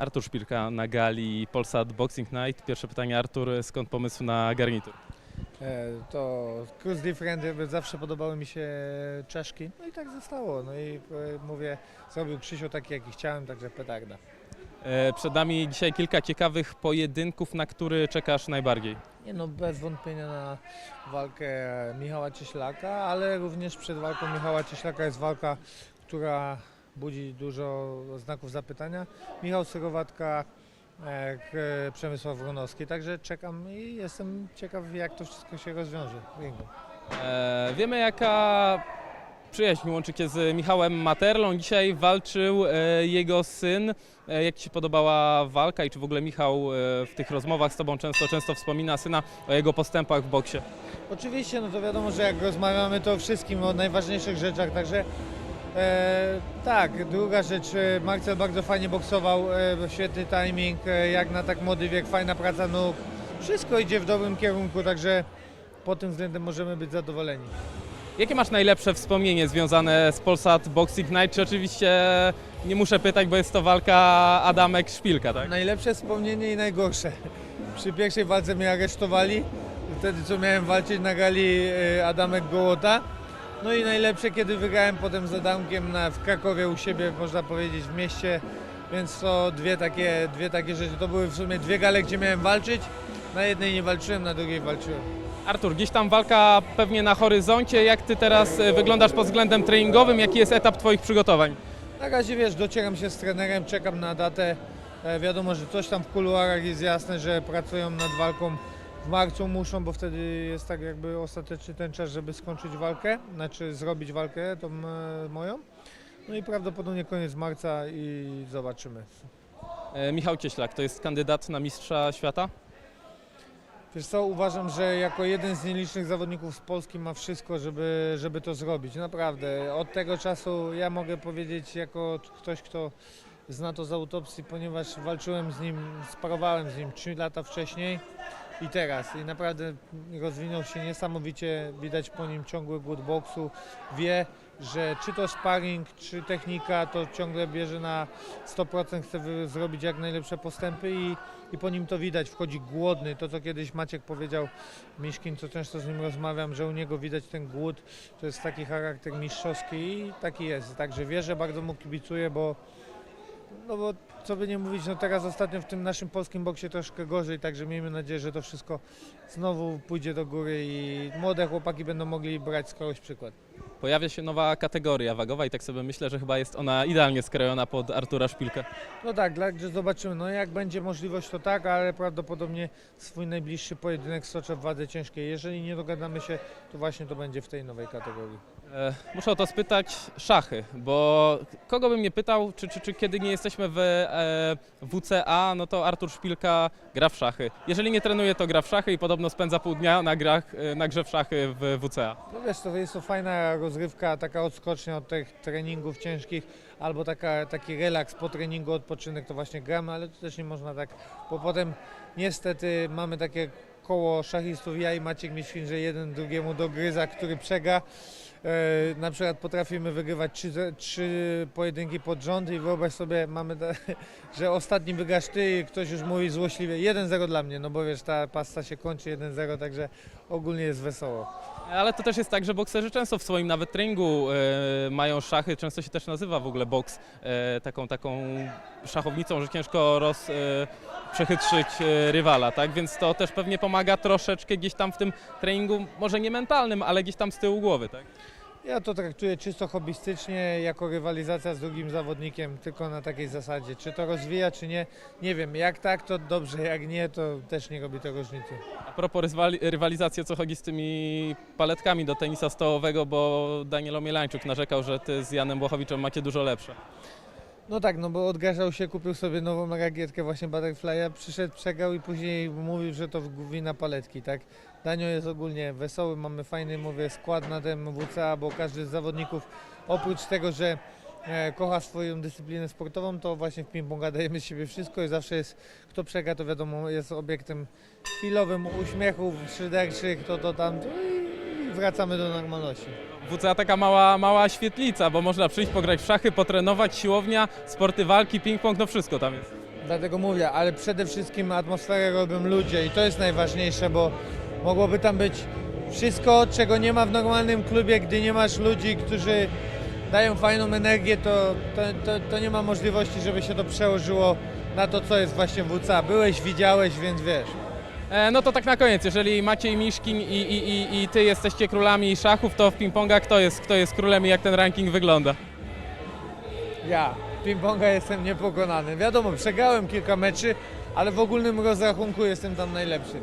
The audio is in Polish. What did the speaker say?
Artur Szpilka na gali Polsat Boxing Night. Pierwsze pytanie, Artur, skąd pomysł na garnitur? E, To Cruz Different, zawsze podobały mi się czaszki, no i tak zostało. No i e, mówię, zrobił Krzysiu taki, jaki chciałem, także petarda. E, Przed nami dzisiaj kilka ciekawych pojedynków, na który czekasz najbardziej. Nie no, bez wątpienia na walkę Michała Cieślaka, ale również przed walką Michała Cieślaka jest walka, która budzi dużo znaków zapytania. Michał Syrowatka, e, Przemysław Wronowski, także czekam i jestem ciekaw, jak to wszystko się rozwiąże ringu. E, Wiemy, jaka przyjaźń łączy Cię z Michałem Materlą. Dzisiaj walczył e, jego syn. E, Jak Ci się podobała walka i czy w ogóle Michał e, w tych rozmowach z Tobą często, często wspomina syna o jego postępach w boksie? Oczywiście, no to wiadomo, że jak rozmawiamy to o wszystkim, o najważniejszych rzeczach, także e, tak, druga rzecz, e, Marcel bardzo fajnie boksował, e, świetny timing, e, jak na tak młody wiek, fajna praca nóg, wszystko idzie w dobrym kierunku, także pod tym względem możemy być zadowoleni. Jakie masz najlepsze wspomnienie związane z Polsat Boxing Night? Czy oczywiście nie muszę pytać, bo jest to walka Adamek-Szpilka, tak? Najlepsze wspomnienie i najgorsze. Przy pierwszej walce mnie aresztowali, wtedy co miałem walczyć na gali e, Adamek Gołota. No i najlepsze, kiedy wygrałem potem z Adamkiem na, w Krakowie u siebie, można powiedzieć, w mieście. Więc to dwie takie, dwie takie rzeczy. To były w sumie dwie gale, gdzie miałem walczyć. Na jednej nie walczyłem, na drugiej walczyłem. Artur, gdzieś tam walka pewnie na horyzoncie. Jak Ty teraz e, wyglądasz pod względem treningowym? Jaki jest etap Twoich przygotowań? Na razie wiesz, docieram się z trenerem, czekam na datę. E, wiadomo, że coś tam w kuluarach jest jasne, że pracują nad walką w marcu muszą, bo wtedy jest tak jakby ostateczny ten czas, żeby skończyć walkę, znaczy zrobić walkę tą e, moją. No i prawdopodobnie koniec marca i zobaczymy. E, Michał Cieślak to jest kandydat na mistrza świata? Wiesz co, uważam, że jako jeden z nielicznych zawodników z Polski ma wszystko, żeby, żeby to zrobić. Naprawdę. Od tego czasu ja mogę powiedzieć jako ktoś, kto zna to z autopsji, ponieważ walczyłem z nim, sparowałem z nim 3 lata wcześniej i teraz. I naprawdę rozwinął się niesamowicie, widać po nim ciągły głód boksu. Wie, że czy to sparring, czy technika, to ciągle bierze na 100%, chce zrobić jak najlepsze postępy i, i po nim to widać, wchodzi głodny. To co kiedyś Maciek powiedział, Miszkin, co często z nim rozmawiam, że u niego widać ten głód, to jest taki charakter mistrzowski i taki jest. Także wierzę, bardzo mu kibicuję, bo no bo co by nie mówić, no teraz ostatnio w tym naszym polskim boksie troszkę gorzej, także miejmy nadzieję, że to wszystko znowu pójdzie do góry i młode chłopaki będą mogli brać z kogoś przykład. Pojawia się nowa kategoria wagowa i tak sobie myślę, że chyba jest ona idealnie skrojona pod Artura Szpilkę. No tak, także zobaczymy. No jak będzie możliwość, to tak, ale prawdopodobnie swój najbliższy pojedynek stoczę w wadze ciężkiej. Jeżeli nie dogadamy się, to właśnie to będzie w tej nowej kategorii. E, Muszę o to spytać szachy, bo kogo bym nie pytał, czy, czy, czy kiedy nie jesteśmy w e, WCA, no to Artur Szpilka gra w szachy. Jeżeli nie trenuje, to gra w szachy i podobno spędza pół dnia na, grach, e, na grze w szachy w WCA. No wiesz, to jest to fajna rozrywka, taka odskocznia od tych treningów ciężkich, albo taka, taki relaks po treningu, odpoczynek, to właśnie gramy, ale to też nie można tak, bo potem niestety mamy takie koło szachistów, ja i Maciek Miświn, że jeden drugiemu dogryza, który przega. E, na przykład potrafimy wygrywać trzy, trzy pojedynki pod rząd i wyobraź sobie, mamy, że ostatni wygrasz ty i ktoś już mówi złośliwie 1-0 dla mnie, no bo wiesz, ta pasta się kończy 1-0, także ogólnie jest wesoło. Ale to też jest tak, że bokserzy często w swoim nawet treningu e, mają szachy, często się też nazywa w ogóle boks e, taką, taką szachownicą, że ciężko roz, e, przechytrzyć e, rywala, tak? Więc to też pewnie pomaga troszeczkę gdzieś tam w tym treningu, może nie mentalnym, ale gdzieś tam z tyłu głowy, tak? Ja to traktuję czysto hobbystycznie, jako rywalizacja z drugim zawodnikiem, tylko na takiej zasadzie. Czy to rozwija, czy nie, nie wiem. Jak tak, to dobrze, jak nie, to też nie robi to różnicy. A propos rywali- rywalizacji, co chodzi z tymi paletkami do tenisa stołowego, bo Daniel Omielańczuk narzekał, że ty z Janem Błochowiczem macie dużo lepsze. No tak, no bo odgrażał się, kupił sobie nową rakietkę właśnie Butterfly'a, przyszedł, przegrał i później mówił, że to wina paletki, tak? Danio jest ogólnie wesoły, mamy fajny, mówię, skład na tym WCA, bo każdy z zawodników, oprócz tego, że e, kocha swoją dyscyplinę sportową, to właśnie w ping-ponga dajemy z siebie wszystko i zawsze jest, kto przegra, to wiadomo, jest obiektem chwilowym uśmiechów, szyderczych, to to tam wracamy do normalności. WCA taka mała, mała świetlica, bo można przyjść, pograć w szachy, potrenować, siłownia, sporty walki, ping-pong, no wszystko tam jest. Dlatego mówię, ale przede wszystkim atmosferę robią ludzie i to jest najważniejsze, bo mogłoby tam być wszystko, czego nie ma w normalnym klubie, gdy nie masz ludzi, którzy dają fajną energię, to, to, to, to nie ma możliwości, żeby się to przełożyło na to, co jest właśnie w WCA. Byłeś, widziałeś, więc wiesz. E, no to tak na koniec, jeżeli Maciej Miszkin i, i, i, i ty jesteście królami szachów, to w ping-ponga kto jest, kto jest królem i jak ten ranking wygląda? Ja, ping-ponga jestem niepokonany. Wiadomo, przegrałem kilka meczy, ale w ogólnym rozrachunku jestem tam najlepszy.